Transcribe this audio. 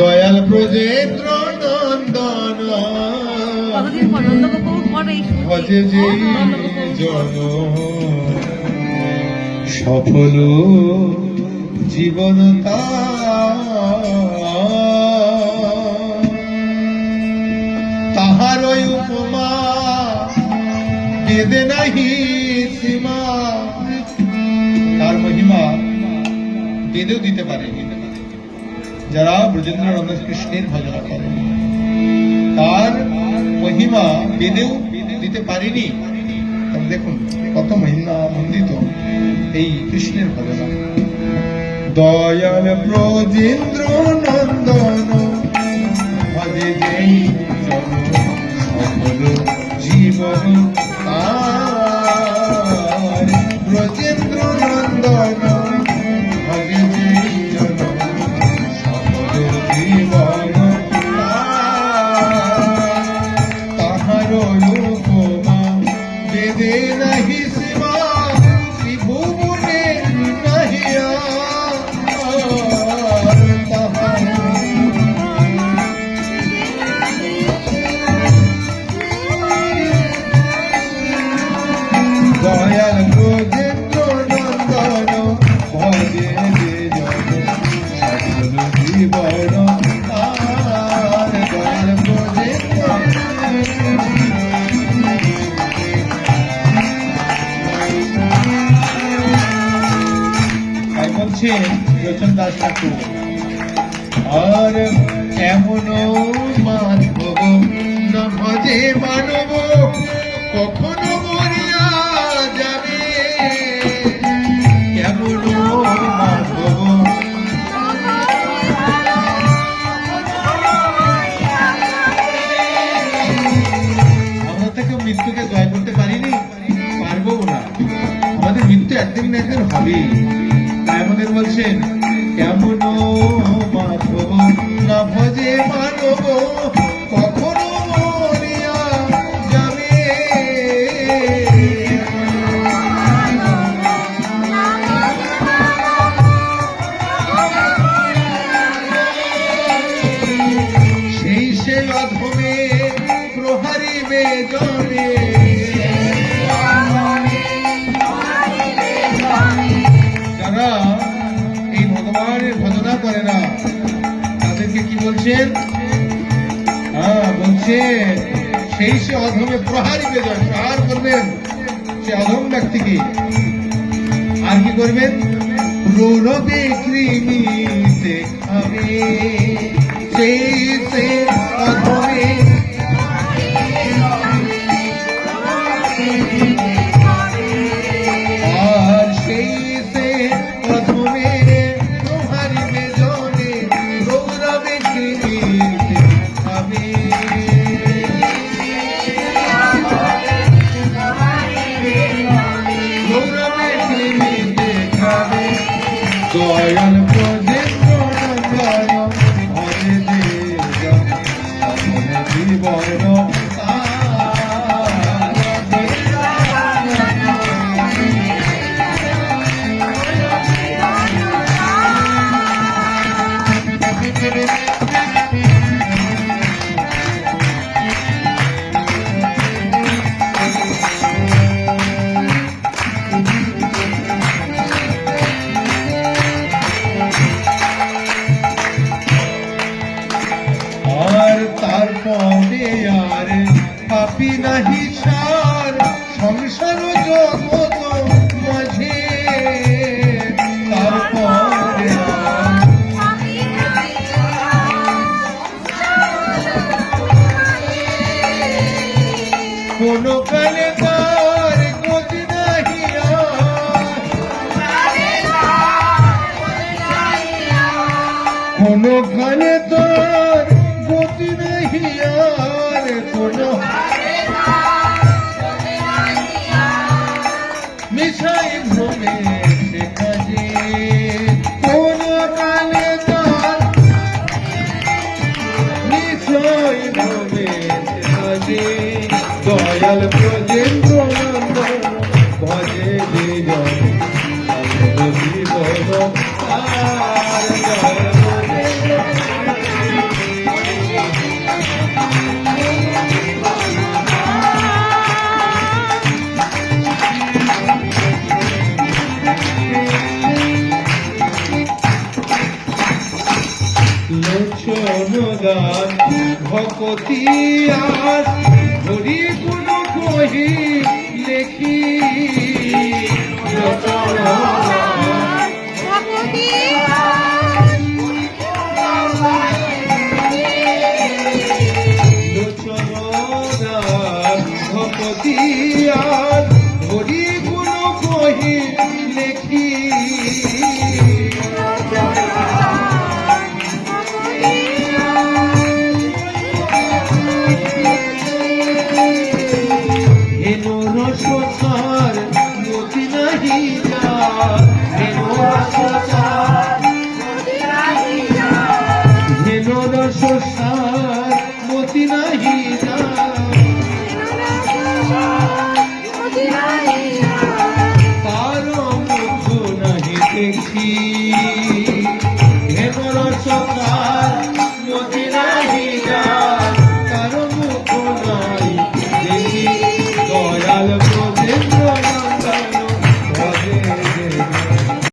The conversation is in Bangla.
দয়াল ব্রজেন্দ্র নন্দন। ভজে যে জন। সফল জীবন তাহার উপমা বেদে নাহি সীমা। তার মহিমা বেদেও দিতে পারে যারা ব্রজেন্দ্র নন্দ কৃষ্ণের ভজনা করে। তার মহিমা বেদেও দিতে পারেনি। দেখুন, কত মহিমা মন্দিত এই কৃষ্ণের ভজনা। দয়াল ব্রজেন্দ্র নন্দন জীবন তার। বলছেন রচন দাস ঠাকুর। আর এমন মাধব না মানব, কখনো কেমন মাধব আমরা মৃত্যুকে জয় করতে পারিনি পারব না। আমাদের মৃত্যু একদিন না একদিন হবেই। বলছেন ভজনা না। তাদেরকে কি বলছেন হ্যাঁ বলছেন সেই সে অধমে প্রহারই জয় প্রহার করবেন সে অধম ব্যক্তিকে। আর কি করবেন? রৌরবে কৃমি দেখাবে সেই সে অধমে দয়াল ব্রজেন্দ্র পাপি নাহি সার সংসার জগত মাঝে। কোন কালে দয়াল ভজে ভজে লোচন গান ভকতিয়ার হরি গুণ কহি লেখি। লোচন 那一。